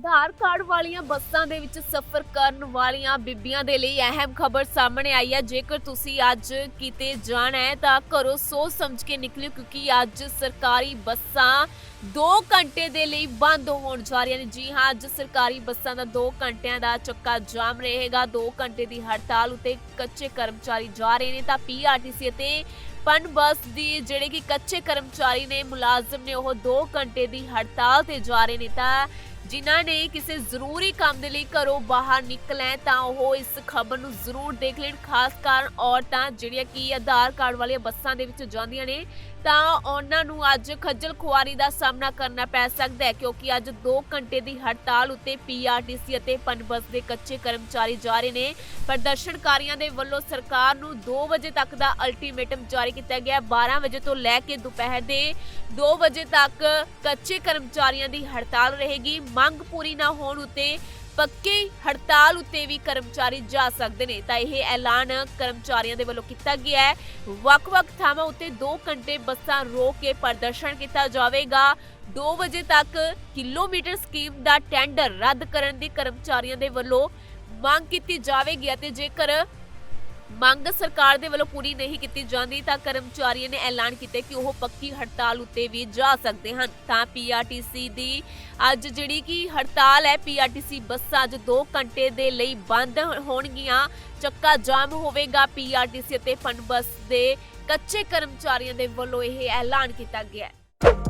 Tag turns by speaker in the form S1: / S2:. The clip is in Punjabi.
S1: ਆਧਾਰ ਕਾਰਡ ਵਾਲੀਆਂ ਬੱਸਾਂ ਦੇ ਵਿੱਚ ਸਫ਼ਰ ਕਰਨ ਵਾਲੀਆਂ ਬੀਬੀਆਂ ਦੇ ਲਈ ਅਹਿਮ ਖਬਰ ਸਾਹਮਣੇ ਆਈ ਹੈ। ਜੇਕਰ ਤੁਸੀਂ ਅੱਜ ਕਿਤੇ ਜਾਣਾ ਹੈ ਤਾਂ ਘਰੋਂ ਸੋਚ ਸਮਝ ਕੇ ਨਿਕਲਿਓ ਕਿਉਂਕਿ ਅੱਜ ਸਰਕਾਰੀ ਬੱਸਾਂ 2 ਘੰਟੇ ਦੇ ਲਈ ਬੰਦ ਹੋਣ ਜਾ ਰਹੀਆਂ ਨੇ। ਜੀ ਹਾਂ, ਅੱਜ ਸਰਕਾਰੀ ਬੱਸਾਂ ਦਾ 2 ਘੰਟਿਆਂ ਦਾ ਚੱਕਾ ਜਾਮ ਰਹੇਗਾ। 2 ਘੰਟੇ ਦੀ ਹੜਤਾਲ ਉਤੇ ਕੱਚੇ ਕਰਮਚਾਰੀ ਜਾ ਰਹੇ ਨੇ ਤਾਂ ਪੀਆਰਟੀਸੀ ਅਤੇ ਪਨ ਬੱਸ ਦੀ ਜਿਹੜੇ ਕਿ ਕੱਚੇ ਕਰਮਚਾਰੀ ਨੇ, ਮੁਲਾਜ਼ਮ ਨੇ, ਉਹ 2 ਘੰਟੇ ਦੀ ਹੜਤਾਲ ਤੇ ਜਾ ਰਹੇ ਨੇ ਤਾਂ ਜਿਨ੍ਹਾਂ ਨੇ ਕਿਸੇ ਜ਼ਰੂਰੀ ਕੰਮ ਦੇ ਲਈ ਘਰੋਂ ਬਾਹਰ ਨਿਕਲਣਾ ਤਾਂ ਉਹ ਇਸ ਖਬਰ ਨੂੰ ਜ਼ਰੂਰ ਦੇਖ ਲੈਣ, ਖਾਸ ਕਰ ਔਰਤਾਂ ਜਿਹੜੀਆਂ ਕਿ ਆਧਾਰ ਕਾਰਡ ਵਾਲੀਆਂ ਬੱਸਾਂ ਦੇ ਵਿੱਚ ਜਾਂਦੀਆਂ ਨੇ, ਤਾਂ ਉਹਨਾਂ ਨੂੰ ਅੱਜ ਖੱਜਲ ਖੁਆਰੀ ਦਾ ਸਾਹਮਣਾ ਕਰਨਾ ਪੈ ਸਕਦਾ ਹੈ ਕਿਉਂਕਿ ਅੱਜ 2 ਘੰਟੇ ਦੀ ਹੜਤਾਲ ਉੱਤੇ ਪੀਆਰਟੀਸੀ ਅਤੇ ਪਨਬਸ ਦੇ ਕੱਚੇ ਕਰਮਚਾਰੀ ਜਾ ਰਹੇ ਨੇ। ਪ੍ਰਦਰਸ਼ਨਕਾਰੀਆਂ ਦੇ ਵੱਲੋਂ ਸਰਕਾਰ ਨੂੰ 2 ਵਜੇ ਤੱਕ ਦਾ ਅਲਟੀਮੇਟਮ ਜਾਰੀ ਕੀਤਾ ਗਿਆ। ਹੈ। 12 ਵਜੇ ਤੋਂ ਲੈ ਕੇ ਦੁਪਹਿਰ ਦੇ 2 ਵਜੇ ਤੱਕ ਕੱਚੇ ਕਰਮਚਾਰੀਆਂ ਦੀ ਹੜਤਾਲ ਰਹੇਗੀ। ਮੰਗ ਪੂਰੀ ਨਾ ਹੋਣ ਉਤੇ ਪੱਕੇ ਹੜਤਾਲ ਉੱਤੇ ਵੀ ਕਰਮਚਾਰੀ ਜਾ ਸਕਦੇ ਨੇ। ਤਾਂ ਇਹ ਐਲਾਨ ਕਰਮਚਾਰੀਆਂ ਦੇ ਵੱਲੋਂ ਕੀਤਾ ਗਿਆ ਹੈ। ਵੱਖ-ਵੱਖ ਥਾਵਾਂ ਉੱਤੇ 2 ਘੰਟੇ ਬੱਸਾਂ ਰੋਕ ਕੇ ਪ੍ਰਦਰਸ਼ਨ ਕੀਤਾ ਜਾਵੇਗਾ। 2 ਵਜੇ ਤੱਕ ਕਿਲੋਮੀਟਰ ਸਕੀਮ ਦਾ ਟੈਂਡਰ ਰੱਦ ਕਰਨ ਦੀ ਕਰਮਚਾਰੀਆਂ ਦੇ ਵੱਲੋਂ ਮੰਗ ਕੀਤੀ ਜਾਵੇਗੀ ਅਤੇ ਜੇਕਰ ਮੰਗ ਸਰਕਾਰ ਦੇ ਵੱਲੋਂ ਪੂਰੀ ਨਹੀਂ ਕੀਤੀ ਜਾਂਦੀ ਤਾਂ ਕਰਮਚਾਰੀਆਂ ਨੇ ਐਲਾਨ ਕੀਤਾ ਕਿ ਉਹ ਪੱਕੀ ਹੜਤਾਲ ਉੱਤੇ ਵੀ ਜਾ ਸਕਦੇ ਹਨ। ਤਾਂ ਪੀਆਰਟੀਸੀ ਦੀ ਅੱਜ ਜਿਹੜੀ ਕਿ ਹੜਤਾਲ ਹੈ ਪੀਆਰਟੀਸੀ ਬੱਸਾਂ ਅੱਜ 2 ਘੰਟੇ ਦੇ ਲਈ ਬੰਦ ਹੋਣਗੀਆਂ। ਚੱਕਾ ਜਾਮ ਹੋਵੇਗਾ ਪੀਆਰਟੀਸੀ ਅਤੇ ਫਨ ਬੱਸ ਦੇ ਕੱਚੇ ਕਰਮਚਾਰੀਆਂ ਦੇ ਵੱਲੋਂ ਇਹ ਐਲਾਨ ਕੀਤਾ ਗਿਆ ਹੈ।